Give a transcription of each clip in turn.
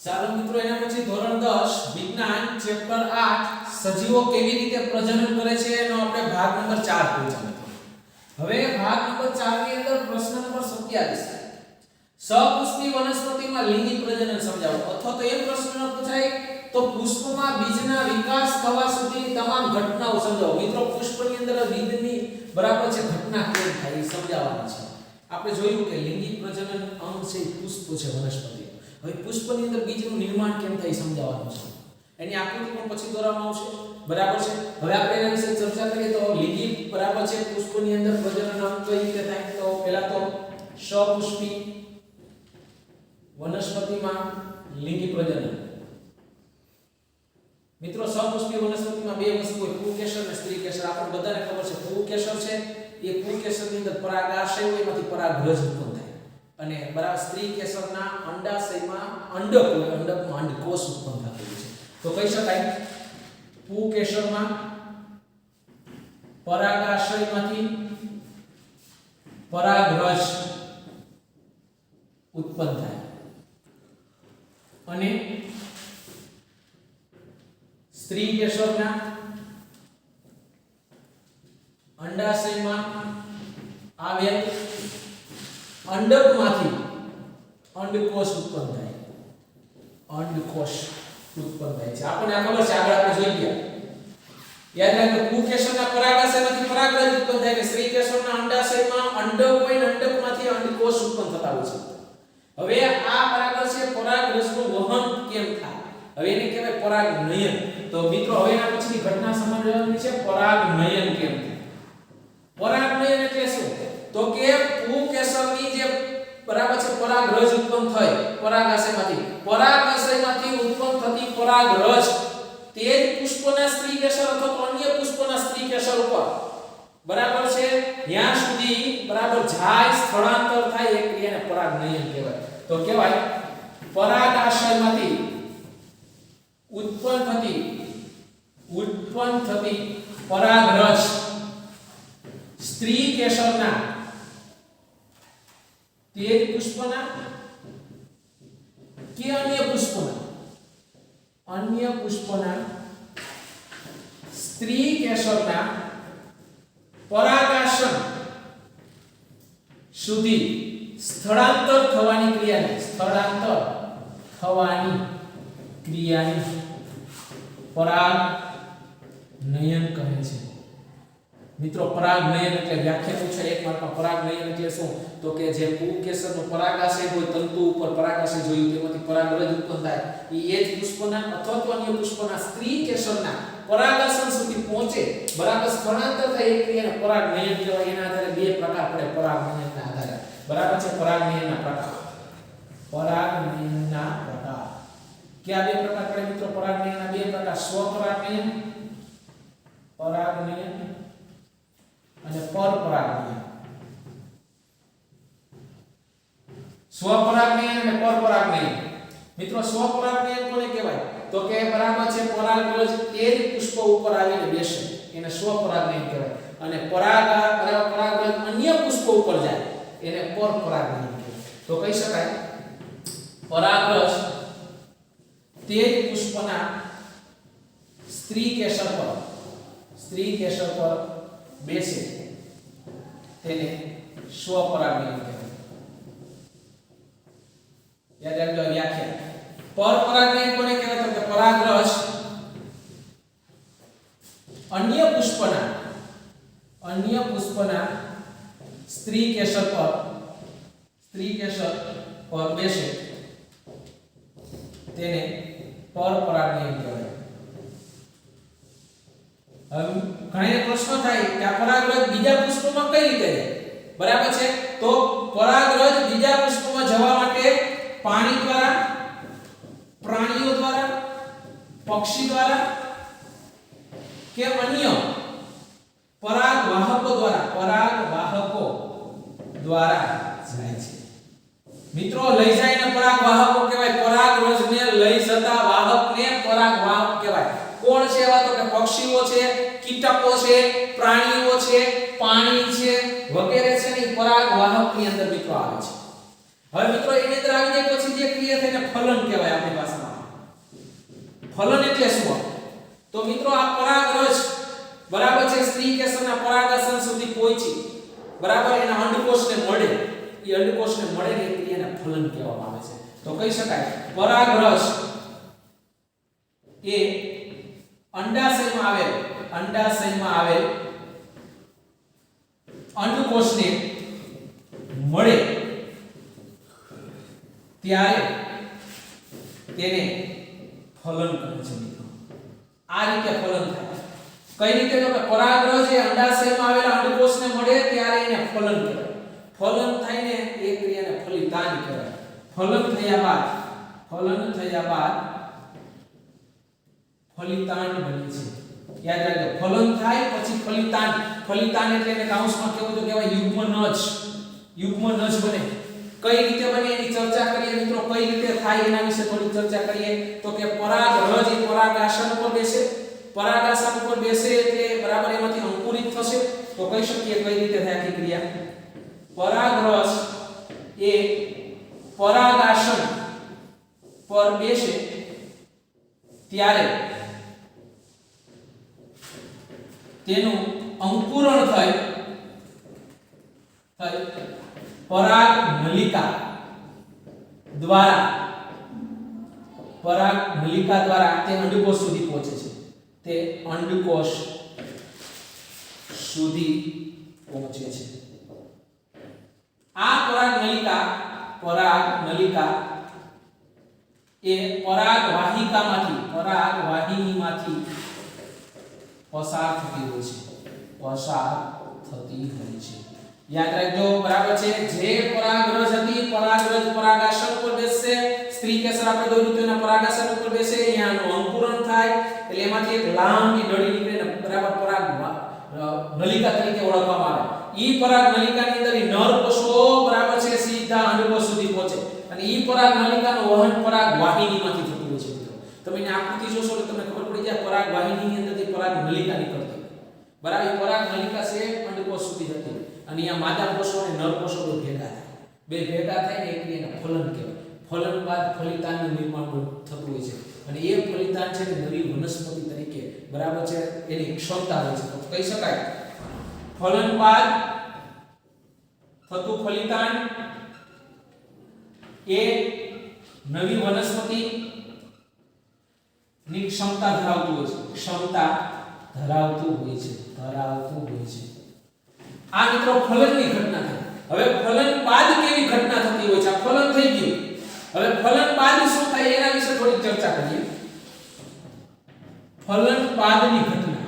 ચાલો મિત્રો, એના પછી ધોરણ 10 વિજ્ઞાન, ચેપ્ટર 8 સજીવો કેવી રીતે પ્રજનન કરે છે, એનો આપણે ભાગ નંબર 4 પૂછ્યા મિત્રો હવે ભાગ નંબર 4 ની અંદર પ્રશ્ન નંબર 27 સપુષ્પી વનસ્પતિમાં લિંગી પ્રજનન સમજાવો. અથવા તો એ પ્રશ્ન પૂછાય, તો પુષ્પમાં બીજના વિકાસ થવા સુધીની તમામ ઘટનાઓ સમજાવો. મિત્રો, પુષ્પની અંદર બીજની બરાબર છે, ઘટના કેવી થાય સમજાવવાની છે. આપણે જોયું કે લિંગી પ્રજનન અંગ છે, પુષ્પ છે, વનસ્પતિ. હવે પુષ્પની અંદર બીજનું નિર્માણ કેમ થાય સમજાવવાનું છે. એની આકૃતિ પણ પછી દોરવામાં આવશે. બરાબર છે? હવે આપણે એના વિશે ચર્ચા કરીએ તો લીલી બરાબર છે પુષ્પની અંદર પ્રજનન અંગ કઈ રીતે થાય? તો પહેલા તો સપુષ્પી વનસ્પતિમાં લિંગી પ્રજનન મિત્રો સપુષ્પી વનસ્પતિમાં બે વસ્તુ હોય પુંકેસર અને સ્ત્રી કેસર આપણને બધાને ખબર છે પુંકેસર છે, એ પુંકેસરની અંદર પરાગાશય એમાંથી પરાગરજ ઉત્પન્ન અને બરાબર સ્ત્રી કેસરના અંડાશયમાં અંડક હોય અંડકમાં અંડકોષ ઉત્પન્ન થતો છે. તો કહી શકાય પુંકેસરમાં પરાગાશયમાંથી પરાગરસ ઉત્પન્ન થાય. અને સ્ત્રી કેસરના અંડાશયમાં આવેલ અંડકમાંથી અંડકોષ ઉત્પન્ન થાય. અંડકોષ ઉત્પન્ન થાય છે. આપણને આ ખબર છે, આગળ આપણે જોઈ ગયા. યાદ રાખો કુકેશરના પરાગાશયમાંથી પરાગરજ ઉત્પન્ન થાય કે સ્ત્રી કેસરના અંડાશયમાં અંડક હોય ને અંડકમાંથી અંડકોષ ઉત્પન્ન થતા હોય છે. હવે આ પરાગરજ છે પરાગરજનું વહન કેમ થાય? હવે એને કહેવાય પરાગનયન. તો મિત્રો, હવે એના પછીની ઘટના સમજવાની છે. પરાગનયન કેમ થાય? પરાગનયન એટલે શું? તો કે પુકેસરની જે બરાબર છે પરાગરજ ઉત્પન્ન થઈ પરાગાશયમાંથી પરાગાશયમાંથી ઉત્પન્ન થતી પરાગરજ તે જ પુષ્પના સ્ત્રી કેસર અથવા અન્ય પુષ્પના સ્ત્રી કેસર ઉપર. બરાબર છે? ત્યાં સુધી બરાબર જાય, સ્થળાંતર થાય, એ ક્રિયાને પરાગનયન કહેવાય. તો કહેવાય પરાગાશયમાંથી ઉત્પન્ન થતી ઉત્પન્ન થતી પરાગરજ સ્ત્રી કેસરના તે જ પુષ્પના કે અન્ય પુષ્પના અન્ય પુષ્પના સ્ત્રી કેસરના પરાગાસન સુધી સ્થળાંતર થવાની ક્રિયાને સ્થળાંતર થવાની ક્રિયાને પરાગ નયન કહે છે મિત્રો પરાગનયન એટલે વ્યાખ્યા પૂછે એક માર્કમાં પરાગનયન એટલે શું? તો કે જે પુંકેસરનો પરાગાશય હોય, તંતુ ઉપર પરાગાશય જોયું તેમાંથી પરાગરજ ઉત્પન્ન થાય. એ જ પુષ્પના અથવા તો અન્ય પુષ્પના સ્ત્રી કેસરના પરાગાસન સુધી પહોંચે. બરાબર સ્થળાંતર થાય એ ક્રિયાને પરાગનયન કહેવાય. એના આધારે બે પ્રકાર પડે પરાગનયનના આધારે. બરાબર છે? પરાગનયનના પ્રકાર. પરાગનયનના પ્રકાર. કયા બે પ્રકાર પડે મિત્રો? પરાગનયનના બે પ્રકાર. સ્વપરાગનયન પરાગનયન અને પરપરાગનયન સ્વપરાગનયન અને પરપરાગનયન મિત્રો સ્વપરાગનયન કોને કહેવાય? તો કે બરાબર છે પરાગરજ તે જ પુષ્પ ઉપર આવીને બેસે. એને સ્વપરાગમય કહેવાય. અને પરાગ પરાગરજ અન્ય પુષ્પ ઉપર જાય. એને પરપરાગનયન કહેવાય. તો કહી શકાય પરાગરજ તે જ પુષ્પના સ્ત્રી કેસર પર, સ્ત્રી કેસર પર બેસે. તેને સ્વપરાગમન કહેવાય યાદ રાખજો વ્યાખ્યા. પરપરાગમન કોને કહેવાય? તો કે પરાગરસ અન્ય પુષ્પના અન્ય પુષ્પના સ્ત્રી કેસર પર, સ્ત્રી કેસર પર બેસે. તેને પરપરાગમન કહેવાય. હવે ઘણા પ્રશ્નો થાય કે આ પરાગરજ બીજા પુષ્પમાં કઈ રીતે જાય? બરાબર છે? તો પરાગરજ બીજા પુષ્પમાં જવા માટે પાણી દ્વારા, પ્રાણીઓ દ્વારા, પક્ષી દ્વારા કે અન્ય પરાગવાહકો દ્વારા? પરાગવાહકો દ્વારા જાય છે. મિત્રો, લઈ જાય ને પરાગવાહકો કહેવાય. પરાગરજને લઈ જતા વાહકને પરાગવાહક કહેવાય. કોણ છે, એવા તો કે પક્ષીઓ છે, કીટકો છે, પ્રાણીઓ છે, પાણી છે, વગેરે છે ને પરાગ વાહકની અંદર મિત્રો આવે છે. હવે મિત્રો એની અંદર આવી જાય પછી જે ક્રિયા થઈને ફલન કહેવાય આપણી પાસે ફલન એટલે શું? તો મિત્રો આ પરાગરજ બરાબર છે, સ્ત્રી કેસરના પરાગાસન સુધી પહોંચી. બરાબર, એના અંડકોષને મળે. એ અંડકોષને મળે ને ક્રિયાને ફલન કહેવામાં આવે છે. તો કહી શકાય પરાગરજ એ અંડાશયમાં આવેલ? અંડાશયમાં આવેલ? અંડકોષને મળે ત્યારે તેને ફલન કહે છે આ રીતે ફલન થાય. કઈ રીતે? તો કે એ અંડાશયમાં આવેલા અંડકોષને મળે ત્યારે એને ફલન કહે ફલન થઈને એ ક્રિયાને ફલિતાન કહેવાય. ફલન થયા બાદ, ફલન થયા બાદ ફલિતાંડ બને છે. યાદ રાખજો, ફલન થાય પછી ફલિતાંડ. ફલિતાંડ એટલે એને કાઉન્સમાં કેવું તો કહેવાય, યુગ્મ નજ. યુગ્મ નજ બને. કઈ રીતે બને એની ચર્ચા કરીએ મિત્રો? કઈ રીતે થાય એના વિશે થોડી ચર્ચા કરીએ? તો કે પરાગ રજ એ પરાગાસન ઉપર બેસે. પરાગાસન ઉપર બેસે એટલે બરાબર એમાંથી અંકુરિત થશે. તો કહી શકીએ કઈ રીતે થાય આખી ક્રિયા. પરાગ રસ એ પરાગાસન પર બેસે. ત્યારે તેનું અંકુરણ થઈ થઈ પરાગ નલિકા દ્વારા. પરાગ નલિકા દ્વારા તે અંડકોષ સુધી પહોંચે છે. તે અંડકોષ સુધી પહોંચે છે. આ પરાગ નલિકા પરાગ નલિકા એ પરાગ વાહિકામાંથી પરાગ વાહિનીમાંથી પસાર થતી હોય છે, પસાર થતી હોય છે. યાદ રાખજો, બરાબર છે? જે પરાગરજ હતી, પરાગરજ પરાગાસન પર બેસશે. સ્ત્રી કેસર આપણે દોર્યું તો પરાગાસન ઉપર બેસે, અહીંયાનું અંકુરણ થાય, એટલે એમાંથી એક લાંબી નળી નીકળે ને બરાબર પરાગ નલિકા તરીકે ઓળખવામાં આવે. ઈ પરાગ નલિકાની અંદર નર કોષો, બરાબર છે, સીધા અંડકોષ સુધી પહોંચે. અને ઈ પરાગ નલિકાનું વહન પરાગ વાહિનીમાંથી થતું હોય છે, મિત્રો. તમે આકૃતિ જોશો તો તમને ખબર પડી જાય, પરાગ વાહિનીની અંદરથી પરાગ નલિકા નીકળતી બરાબર, એ પરાગ નલિકા છે અંડકોષ સુધી જતી અને અહીંયા માદા કોષો અને નર કોષો બે ભેગા થાય. બે ભેગા થાય ને એટલે એને ફલન કહેવાય. ફલન બાદ ફલિતાનનું નિર્માણ પણ થતું હોય છે. અને એ ફલિતાન છે ને નવી વનસ્પતિ તરીકે, બરાબર છે, એની ક્ષમતા હોય છે. તો કહી શકાય, ફલન બાદ થતું ફલિતાન એ નવી વનસ્પતિ ની ક્ષમતા ધરાવતું હોય છે. ક્ષમતા ધરાવતું હોય છે. ધરાવતું હોય છે. આ મિત્રો ફલનની ઘટના થઈ હવે ફલન બાદ કેવી ઘટના થતી હોય છે? ફલન થઈ ગયું. હવે ફલન બાદ શું થાય એના વિશે થોડી ચર્ચા કરીએ. ફલન બાદની ઘટના.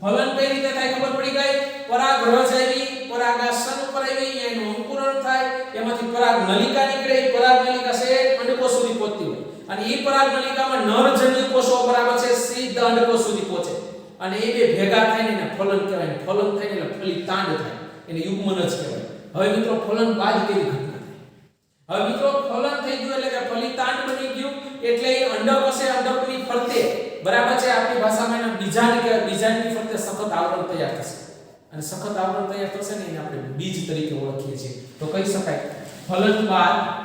ફલન કઈ રીતે થાય ખબર પડી ગઈ? પરાગ રજ આવી, પરાગાસન ઉપર આવી, એનું અંકુરણ થાય, એમાંથી પરાગ નલિકા નીકળે, પરાગ નલિકા છે અંડકોષ સુધી પહોંચતી હોય અને એ પરાગ નલિકામાં કોષો બરાબર છે, સીધા અંડકોષ સુધી પહોંચે. અને એ બે ભેગા થઈને એને ફલન કહેવાય. ફલન થઈને એટલે ફલિતાંડ થાય. એને યુગ્મન જ કહેવાય. હવે મિત્રો, ફલન બાદ કેવી ઘટના થાય? હવે મિત્રો, ફલન થઈ ગયું એટલે કે ફલિતાંડ બની ગયું એટલે એ અંડકોષે અંડકની ફરતે. બરાબર છે, આપણી ભાષામાં એના બીજાને કે બીજાની ફરતે સખત આવરણ તૈયાર થશે. અને સખત આવરણ તૈયાર થશે ને એને આપણે બીજ તરીકે ઓળખીએ છીએ. તો કહી શકાય, ફલન બાદ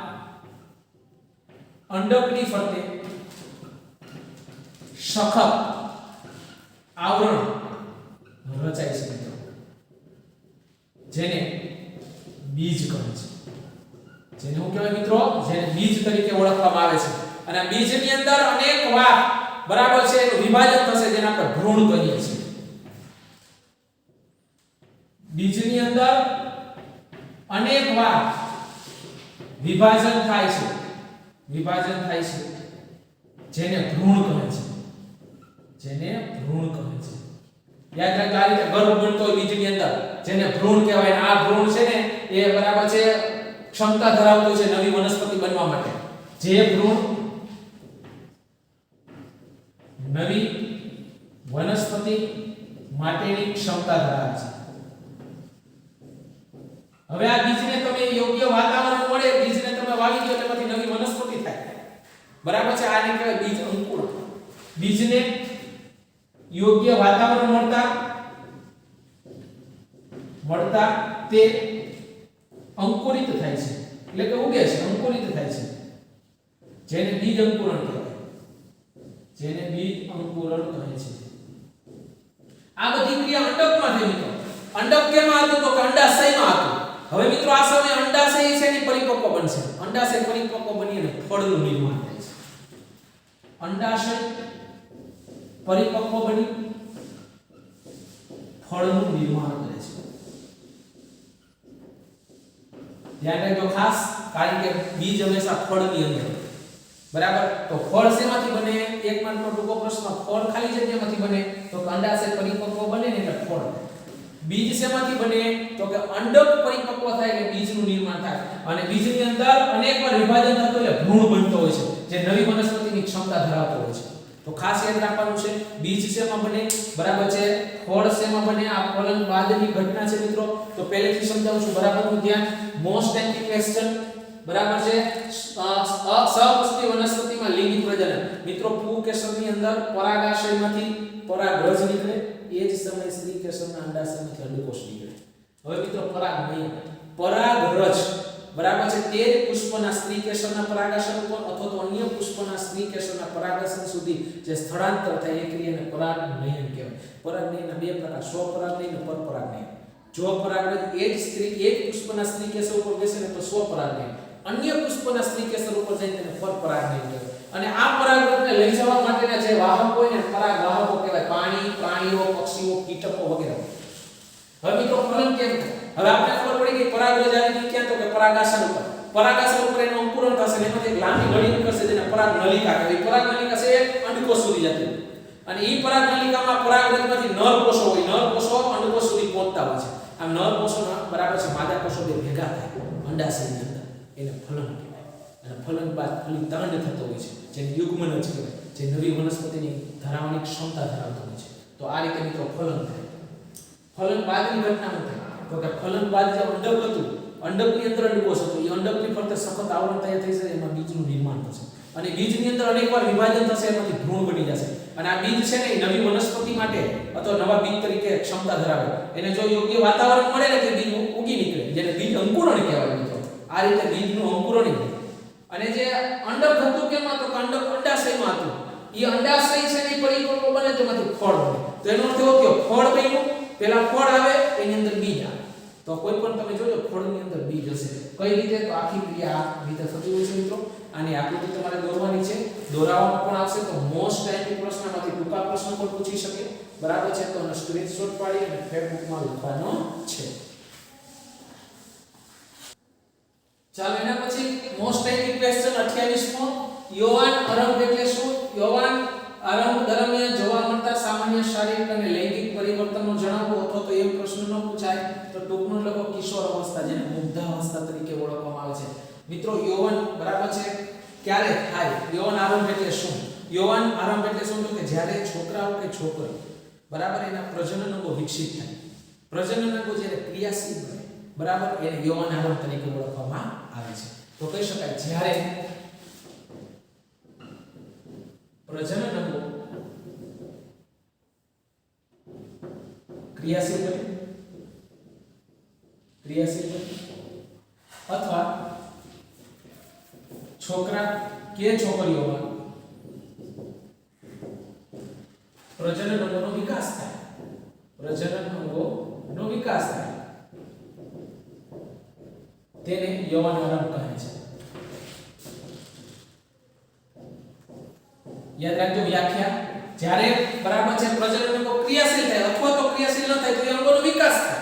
અંડકની ફરતે. સખત આવરણ રચાય છે જેને બીજ કહે છે. જેને હું કહેવાય મિત્રો? જેને બીજ તરીકે ઓળખવામાં આવે છે. અને બીજની અંદર અનેક વાર બરાબર છે, એનું વિભાજન થશે જેને આપણે ભ્રૂણ કહીએ છીએ. બીજની અંદર અનેક વાર વિભાજન થાય છે. વિભાજન થાય છે. જેને ભ્રૂણ કહે છે. જેને ભ્રૂણ કહે છે. યાદ રાખજો આ રીતે ગર્ભ બનતો હોય બીજની અંદર, જેને ભ્રૂણ કહેવાય. આ ભ્રૂણ છે ને, એ બરાબર છે ક્ષમતા ધરાવતું છે નવી વનસ્પતિ બનવા માટે. જે ભ્રૂણ નવી વનસ્પતિ માટેની ક્ષમતા ધરાવે છે. હવે આ બીજને તમે યોગ્ય વાતાવરણ મળે, બીજને તમે વાવી દો એટલે પછી નવી બરાબર છે? આને કહેવાય બીજ અંકુર. બીજને યોગ્ય વાતાવરણ મળતા મળતા તે અંકુરિત થાય છે. એટલે કે ઉગે છે, અંકુરિત થાય છે. જેને બીજ અંકુરણ કહેવાય. જેને બીજ અંકુરણ કહે છે. આ બધી ક્રિયા અંડકમાં થઈ મિત્રો અંડક કેમાં હતું? તો કે અંડાશયમાં હતું. હવે મિત્રો આ સમયે અંડાશય છે ને પરિપક્વ બનશે. અંડાશય પરિપક્વ બની અને ફળનું નિર્માણ અંડાશય પરિપક્વ બની ફળનું નિર્માણ કરે છે. ધ્યાન રાખજો, ખાસ કારણ કે બીજ હંમેશા ફળની અંદર. બરાબર? તો ફળ શેમાંથી બને? એક માર્કનો ટૂંકો પ્રશ્ન, ફળ ખાલી જગ્યામાંથી બને? તો અંડાશય પરિપક્વ બને ને એટલે ફળ. બીજ શેમાંથી બને? તો કે અંડક પરિપક્વ થાય એટલે બીજનું નિર્માણ થાય. અને બીજની અંદર અનેકવાર વિભાજન થતું એટલે ભ્રૂણ બનતો હોય છે. જે નવી વનસ્પતિની ક્ષમતા ધરાવતો હોય છે. તો ખાસ યાદ રાખવાનું છે, બીજ શેમાં બને, બરાબર છે, ફળ શેમાં બને, આ ફલન બાદની ઘટના છે મિત્રો. તો પહેલેથી સમજાવું છું, બરાબરનું ધ્યાન મોસ્ટ એન્ટી ક્વેશ્ચન બરાબર છે સહપુષ્પી વનસ્પતિમાં લિંગી પ્રજનન. મિત્રો પુંકેસરની અંદર પરાગાશયમાંથી પરાગરજ નીકળે, એ જ સમયે સ્ત્રીકેસરના અંડાશયમાંથી અંડકોષ નીકળે. હવે મિત્રો, પરાગ નહીં. પરાગરજ બરાબર છે, તે પુષ્પના સ્ત્રીકેસરના પરાગાશય ઉપર અથવા તો અન્ય પુષ્પના સ્ત્રીકેસરના પરાગાશય સુધી જે સ્થળાંતર થાય, એ ક્રિયાને પરાગનયન કહેવાય. પરાગનયનના બે પ્રકાર સ્વપરાગનયન અને પરપરાગનયન જો પરાગરજ એ જ સ્ત્રી એક પુષ્પના સ્ત્રીકેસર ઉપર બેસે ને તો સ્વપરાગનયન અન્ય પુષ્પના સ્ત્રીકેસર ઉપર જઈને તેને પરપરાગનયન કહેવાય. અને આ પરાગરજને લઈ જવા માટેના જે વાહક હોય ને પરાગવાહકો કહેવાય. પાણી, પ્રાણીઓ, પક્ષીઓ, કીટકો વગેરે. હવે તો ફલન કેમ થાય? હવે આપણે ખબર પડી ગઈ પરાગરજ આવી ગઈ ક્યાં તો કે પરાગાશય ઉપર. પરાગાશય ઉપર એનું અંકુરણ થશે એમાંથી એક લાંબી નળી નીકળશે જેને પરાગ નલિકા કહેવાય. પરાગ નલિકા છે અંડકોષ સુધી જતી અને ઈ પરાગ નલિકામાં પરાગરજમાંથી નર કોષો હોય. નર કોષો અંડકોષ સુધી પહોંચતા હોય છે. આ નર કોષોના બરાબર છે માદા કોષો બે ભેગા થાય. અંડાશયની અંદર. એને ફલન કહેવાય. અને ફલન બાદ ફલિતાંડ થતો હોય છે. જેને યુગ્મન જ કહેવાય. જે નવી વનસ્પતિની ધરાવવાની ક્ષમતા ધરાવતો હોય છે. તો આ રીતે મિત્રો ફલન થાય. ફલન બાદની ઘટના થાય. તો કે ફલન બાદ જે અંડક હતું, અંડકની અંદર અંડકોષ હતો એ અંડકની ફરતે સખત આવરણ તૈયાર થઈ જશે એમાં બીજનું નિર્માણ થશે. અને બીજની અંદર અનેકવાર વિભાજન થશે, એમાંથી ભ્રૂણ બની જશે. અને આ બીજ છે ને નવી વનસ્પતિ માટે, અથવા નવા બીજ તરીકે ક્ષમતા ધરાવે. એને જો યોગ્ય વાતાવરણ મળે ને, તો બીજ ઉગી નીકળે. જેને બીજ અંકુરણ કહેવાય, મિત્રો. આ રીતે બીજનું અંકુરણ અને જે અંડક હતું કેમાં, તો અંડક અંડાશયમાં હતું. એ અંડાશય છે ને પરિપક્વ બને તો ફળ બને તો એનો અર્થ એવો કે ફળ બન્યું. પેલા ફળ આવે, એની અંદર બીજ આવે. તો કોઈ પણ તમે જોજો, ફળની અંદર બીજ હશે. કઈ રીતે? તો આખી ક્રિયા રીતે થતી હોય છે મિત્રો. આની આકૃતિ તમારે દોરવાની છે. દોરાવામાં પણ આવશે તો મોસ્ટ ટાઈમ પ્રશ્નમાંથી ટૂંકા પ્રશ્ન પણ પૂછી શકે. બરાબર છે? તો સ્ક્રીનશોટ પાડી અને ફેસબુકમાં લખવાનો છે. ચાલો, એના પછી મોસ્ટ ટાઈમ ક્વેશ્ચન 28મો યોવાન આરંભ એટલે શું? યૌવન આરંભ દરમિયાન જોવા મળતા સામાન્ય શારીરિક અને લૈંગિક પરિવર્તનો જણાવો અથવા તો એવો પ્રશ્ન ન પૂછાય, તો ટૂંકમાં લખો કિશોર અવસ્થા જેને મુગ્ધાવસ્થા તરીકે ઓળખવામાં આવે છે. મિત્રો, યૌવન બરાબર છે? ક્યારે? થાય યૌવન આરંભ એટલે શું? યૌવન આરંભ એટલે શું? તો કે જ્યારે છોકરાઓ કે છોકરી બરાબર એના પ્રજનન અંગો વિકસિત થાય. પ્રજનન અંગો જ્યારે ક્રિયાશીલ બને, બરાબર એને યૌવન આરંભ તરીકે ઓળખવામાં આવે છે. તો કહી શકાય, જ્યારે પ્રજનન અંગો ક્રિયાશીલ બને ક્રિયાશીલ બને અથવા છોકરા કે છોકરીઓમાં પ્રજનન અંગોનો વિકાસ થાય પ્રજનન અંગોનો વિકાસ થાય તેને યૌવન આરંભ કહે છે યાદ રાખજો વ્યાખ્યા જ્યારે બરાબર છે પ્રજનન અંગો ક્રિયાશીલ થાય અથવા તો ક્રિયાશીલ ન થાય તો એ અંગોનો વિકાસ થાય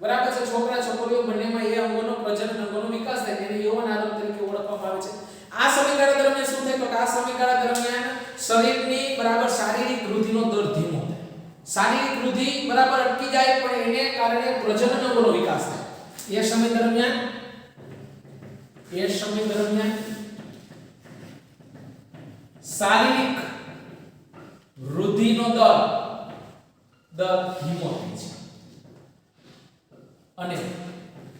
બરાબર છે છોકરા છોકરીઓ બંનેમાં એ અંગોનો પ્રજનન અંગોનો વિકાસ થાય તેને યૌવન આરંભ તરીકે ઓળખવામાં આવે છે આ સમયગાળા દરમિયાન શું થાય તો કે આ સમયગાળા દરમિયાન શરીરની બરાબર શારીરિક વૃદ્ધિનો દર ધીમો થાય. શારીરિક વૃદ્ધિ બરાબર અટકી જાય, પણ એને કારણે પ્રજનન અંગોનો વિકાસ થાય. એ સમય દરમિયાન, એ સમય દરમિયાન શારીરિક વૃદ્ધિનો દર દર ધીમો થાય છે. અને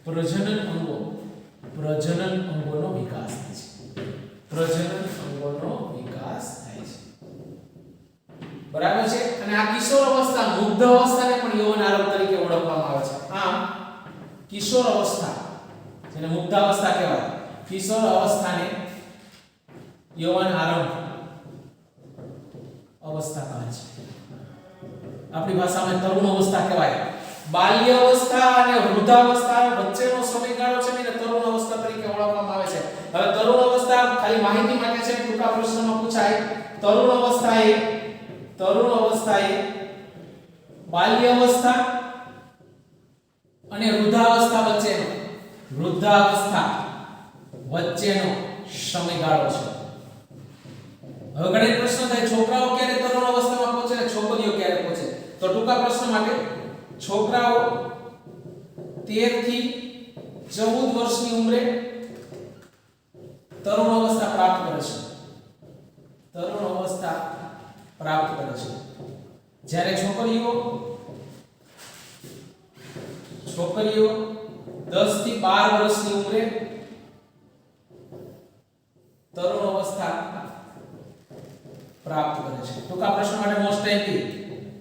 પ્રજનન અંગો, પ્રજનન અંગોનો વિકાસ થાય છે. પ્રજનન અંગોનો વિકાસ બરાબર છે? અને આ કિશોર અવસ્થા મુગ્ધ અવસ્થાને પણ યૌવન આરંભ તરીકે ઓળખવામાં આવે છે. આમ, કિશોર અવસ્થા, જેને મુગ્ધ અવસ્થા કહેવાય, કિશોર અવસ્થાને યૌવન આરંભ અવસ્થા કહે છે. આપણી ભાષામાં તરુણ અવસ્થા કહેવાય. બાલ્ય અવસ્થા અને વૃદ્ધાવસ્થા વચ્ચેનો સમયગાળો છે એને તરુણ અવસ્થા તરીકે ઓળખવામાં આવે છે. હવે તરુણ અવસ્થા ખાલી માહિતી માટે છે ટૂંકા પ્રશ્નમાં પૂછાય. તરુણ અવસ્થા એ તરુણ અવસ્થા એ બાલ્ય અવસ્થા અને વૃદ્ધાવસ્થા વચ્ચેનો વૃદ્ધાવસ્થા વચ્ચેનો સમયગાળો છે. હવે ઘણા પ્રશ્ન થાય, છોકરાઓ ક્યારે તરુણ અવસ્થામાં પહોંચે અને છોકરીઓ ક્યારે પહોંચે? તો ટૂંકા પ્રશ્ન માટે, છોકરાઓ 13 થી 14 વર્ષની ઉંમરે તરુણ અવસ્થા પ્રાપ્ત કરે છે. તરુણ અવસ્થા પ્રાપ્ત કરે છે. જ્યારે છોકરીઓ છોકરીઓ 10 થી 12 વર્ષની ઉંમરે તરુણ અવસ્થા પ્રાપ્ત કરે છે. ટૂંકા પ્રશ્ન માટે મોસ્ટ ટાઈમથી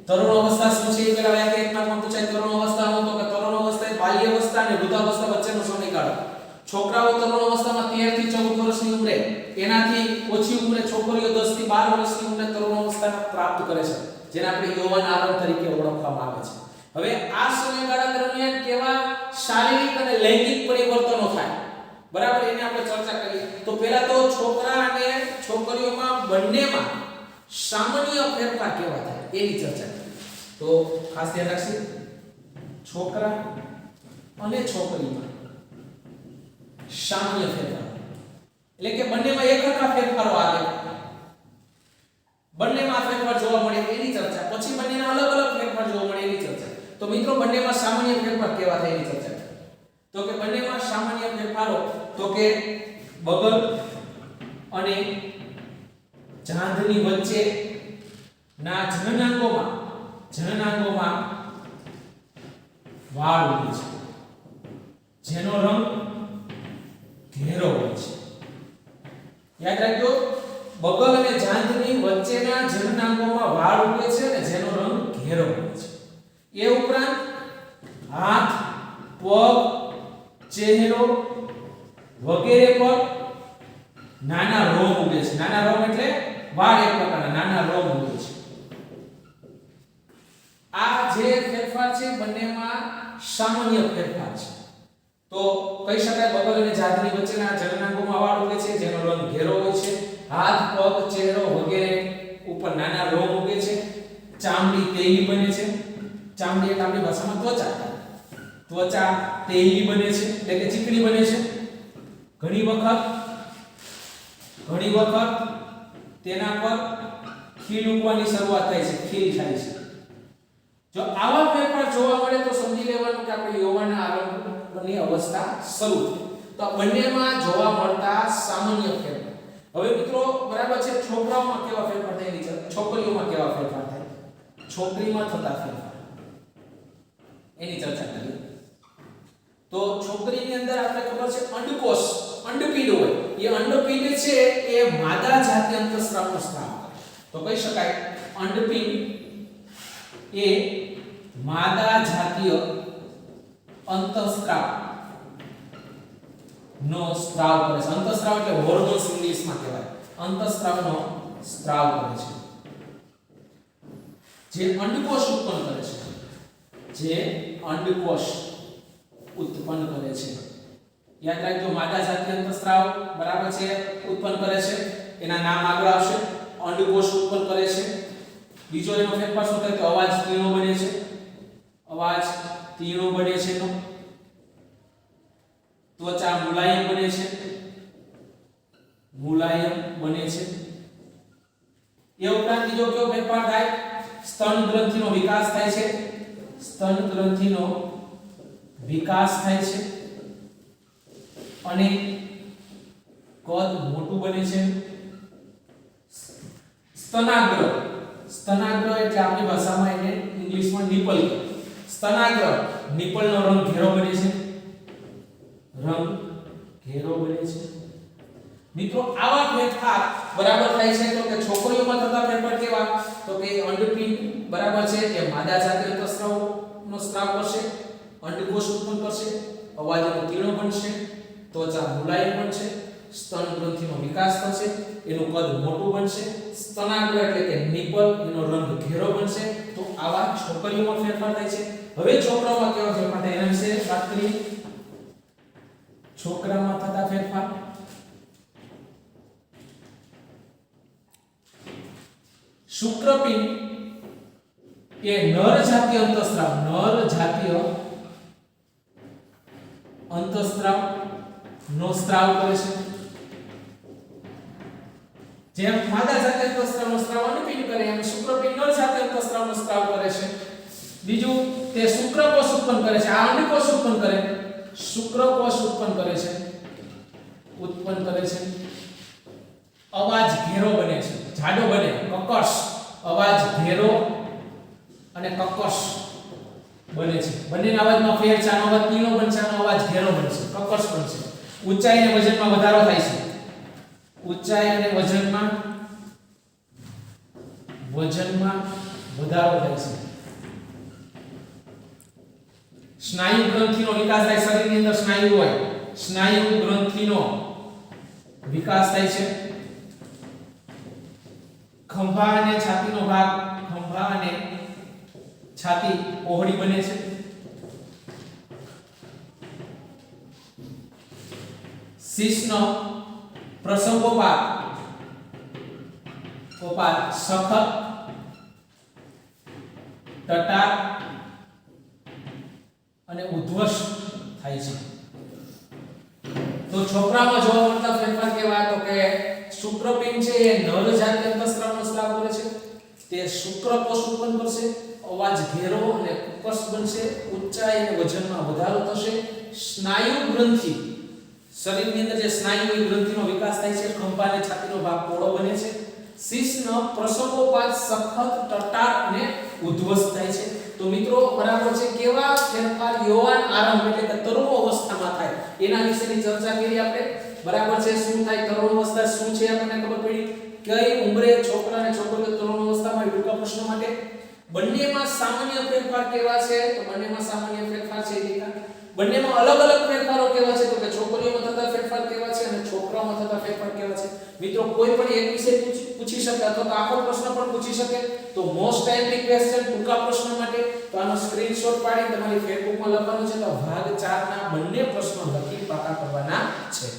તરુણ અવસ્થા શું છે એ પહેલા વ્યાખ્યા એકમાં પૂછાય તરુણ અવસ્થા હું તો કે તરુણ અવસ્થા એ બાલ્ય અવસ્થા અને વૃદ્ધાવસ્થા વચ્ચેનો સમયગાળો. છોકરાઓ તરુણ અવસ્થામાં 13 થી 14 વર્ષની ઉંમરે એનાથી ઓછી ઉંમરે છોકરીઓ 10 થી 12 વર્ષની ઉંમરે તરુણ અવસ્થા પ્રાપ્ત કરે છે, જેને આપણે યૌવન આરંભ તરીકે ઓળખવામાં આવે છે. હવે આ સમયગાળા દરમિયાન કેવા શારીરિક અને લૈંગિક પરિવર્તનો થાય, બરાબર એની આપણે ચર્ચા કરીએ. તો પહેલા તો છોકરા અને છોકરીઓમાં બંનેમાં સામાન્ય ફેરફાર કેવા થાય, એની ચર્ચા કરીએ. તો ખાસ ધ્યાન રાખશે, છોકરા અને છોકરીમાં સામાન્ય ફેરફાર. એટલે કે બંનેમાં એક એકરખા ફેરફારો આવે. બંનેમાં ફેરફાર જોવા મળે એની ચર્ચા. પછી બંનેના અલગ અલગ ફેરફાર જોવા મળે એની ચર્ચા. તો મિત્રો, બંનેમાં સામાન્ય ફેરફાર કેવા થાય એની ચર્ચા. તો કે બંનેમાં સામાન્ય ફેરફારો, તો કે બગલ અને જાંધની વચ્ચે ના જનનાંગોમાં જનનાંગોમાં વાળ હોય છે. જેનો રંગ ઘેરો હોય છે. યાદ રાખજો, બગલ અને જાંઘની વચ્ચેના જનનાંગોમાં વાળ ઉગે છે અને જેનો રંગ ઘેરો હોય છે. એ ઉપરાંત હાથ, પગ, ચહેરો વગેરે પર નાના રોમ ઉગે છે. નાના રોમ એટલે વાળ એક પ્રકારના નાના રોમ ઉગે છે. આ જે ફેરફાર છે બંનેમાં સામાન્ય ફેરફાર છે. તો કહી શકાય બબલ અને જાતની વચ્ચેના જનનાંગોમાં વાળ ઉગે છે, જેનો રંગ ઘેરો હોય છે. હાથ, પગ, ચહેરો વગેરે ઉપર નાના રોમ ઉગે છે. ચામડી તેલી બને છે. ચામડી એટલે આપણી ભાષામાં ત્વચા. ત્વચા તેલી બને છે, એટલે કે ચીકણી બને છે. ઘણી વખત ઘણી વખત તેના પર ખીલ ઉગવાની શરૂઆત થાય છે, ખીલ થાય છે. જો આવા ફેરફાર જોવા મળે તો સમજી લેવાનું કે આપણે યૌવનના આરંભની અવસ્થા શરૂ થઈ. તો બંનેમાં જોવા મળતા સામાન્ય ફેરફાર. હવે મિત્રો, બરાબર છે, છોકરાઓમાં કેવા ફેરફાર થાય એની છોકરીઓમાં કેવા ફેરફાર થાય? છોકરીમાં થતા ફેરફાર. એની ચર્ચા કરીએ. તો છોકરીની અંદર આપણે ખબર છે, અંડકોષ, અંડપીંડ હોય. એ અંડપીંડ છે, એ માદા જાતિ અંતઃસ્રાવનો સ્ત્રાવ તો કહી શકાય, અંડપીંડ એ માદા જાતીય અંતઃસ્રાવ નો સ્ત્રાવ કરે છે. અંતઃસ્ત્રાવ એટલે હોર્મોન્સ ઇંગ્લિશમાં કહેવાય. અંતઃસ્રાવનો સ્ત્રાવ કરે છે. જે અંડકોષ ઉત્પન્ન કરે છે. જે અંડકોષ ઉત્પન્ન કરે છે. યાદ રાખજો, માદા જાતિ અંતઃસ્ત્રાવ બરાબર છે, ઉત્પન્ન કરે છે. એના નામ આગળ આવશે. અંડકોષ ઉત્પન્ન કરે છે. બીજો એનો ફેરફાર શું થાય તો અવાજ તીણો બને છે. અવાજ તીણો બને છે તો? ત્વચા મુલાયમ બને છે? મુલાયમ બને છે. એ ઉપરાંત બીજો કયો ફેરફાર થાય? સ્તન ગ્રંથિનો વિકાસ થાય છે. સ્તન ગ્રંથિનો વિકાસ થાય છે. અને કદ મોટું બને છે. સ્તનાગ્ર સ્તનાગ્ર એટલે આપણી ભાષામાં એને ઇંગ્લિશમાં નિપલ સ્તનાગ્ર નિપલનો રંગ ઘેરો બને છે. રંગ ઘેરો બને છે. મિત્રો, આવા ફેરફાર બરાબર થાય છે તો કે છોકરીઓમાં થતા ફેરફાર કેવા? તો કે અંડપિંડ બરાબર છે કે માદા જાતીય અંતઃસ્રાવનો સ્ત્રાવ કરશે, અંડકોષ ઉત્પન્ન કરશે, અવાજનો તીણો બનશે, ત્વચા મુલાયમ બનશે, સ્તન ગ્રંથિનો વિકાસ થશે, એનું કદ મોટું બનશે, સ્તનાગ્ર એટલે કે નિપલ, એનો રંગ ઘેરો બનશે. તો આવા છોકરીઓમાં ફેરફાર થાય છે. હવે છોકરાઓમાં કેવો ફેરફાર થાય? એના વિશે વાત કરીએ છોકરામાં થતા ફેરફાર? શુક્રપિંડ એ નર જાતીય અંતસ્ત્રાવ, નર જાતીય અંતસ્ત્રાવ નો સ્ત્રાવ કરે છે. જેમ માદા જાતીય અંતસ્ત્રાવનો સ્ત્રાવ અનુપિંડ કરે, એમ શુક્રપિંડ નર જાતીય અંતસ્ત્રાવનો સ્ત્રાવ કરે છે. બીજું તે શુક્રકોષ ઉત્પન્ન કરે છે. આ અંડકોષ ઉત્પન્ન કરે. શુક્રકોષ ઉત્પન્ન કરે છે. ઉત્પન્ન કરે છે. અવાજ ઘેરો બને છે. જાડો બને. કકશ અવાજ ઘેરો અને કકશ બને છે. બંનેના અવાજમાં ફેર આનો અવાજ પીળો બનશે. આનો અવાજ ઘેરો બનશે. કકશ બનશે. ઊંચાઈ અને વજનમાં વધારો થાય છે. ઊંચાઈ અને વજનમાં વજનમાં વધારો થાય છે. સ્નાયુ ગ્રંથિનો વિકાસ થાય શરીરની અંદર સ્નાયુ હોય. સ્નાયુ ગ્રંથિનો વિકાસ થાય છે. ખંભા અને છાતીનો ભાગ ખંભા અને છાતી ઓહળી બને છે. શીશનો પ્રસંગોપાત. ઓપાત, સખત ટટાર અને ઉધ્વસ થાય છે. તો છોકરામાં જોવા મળતા ફેરફાર કેવા તો કે શુક્રપિંડ છે એ નર જાતીય અંતસ્ત્રાવનો સ્ત્રાવ કરે છે. તે શુક્રકોષ ઉત્પન્ન કરશે, અવાજ ઘેરો અને કુકસ બનશે, ઊંચાઈ અને વજનમાં વધારો થશે. સ્નાયુ ગ્રંથિ. શરીરની અંદર જે સ્નાયુ ગ્રંથિનો વિકાસ થાય છે ખંભા છાતીનો ભાગ પોળો બને છે. શીશનો પ્રસંગોપાત સખત ટટાર અને ઉદ્ધ્વસ થાય છે. તો મિત્રો, બરાબર છે, કેવા ફેરફાર યુવાન આરંભ એટલે કે તરુણ અવસ્થામાં થાય, એના વિશેની ચર્ચા કરી આપણે. બરાબર છે, શું થાય તરુણ અવસ્થા, શું છે આપણને ખબર પડી? કઈ ઉંમરે છોકરા અને છોકરીઓ તરુણ અવસ્થામાં ટૂંકા પ્રશ્નો માટે. બંનેમાં સામાન્ય ફેરફાર કેવા છે? તો બંનેમાં સામાન્ય ફેરફાર છે દીકરા બંનેમાં અલગ અલગ ફેરફારો કેવા છે? તો કે છોકરીઓમાં થતા ફેરફાર કેવા છે અને છોકરાઓમાં થતા ફેરફાર કેવા છે? મિત્રો, કોઈ પણ એક વિષય પૂછી શકે અથવા તો આખો પ્રશ્ન પણ પૂછી શકે, તો મોસ્ટ ટાઈમ ક્વેશ્ચન ટૂંકા પ્રશ્ન માટે, તો આનો સ્ક્રીનશોટ પાડી તમારી ફેસબુકમાં લખવાનું છે, તો ભાગ 4 ના બંને પ્રશ્નો લખી પાકા કરવાના છે.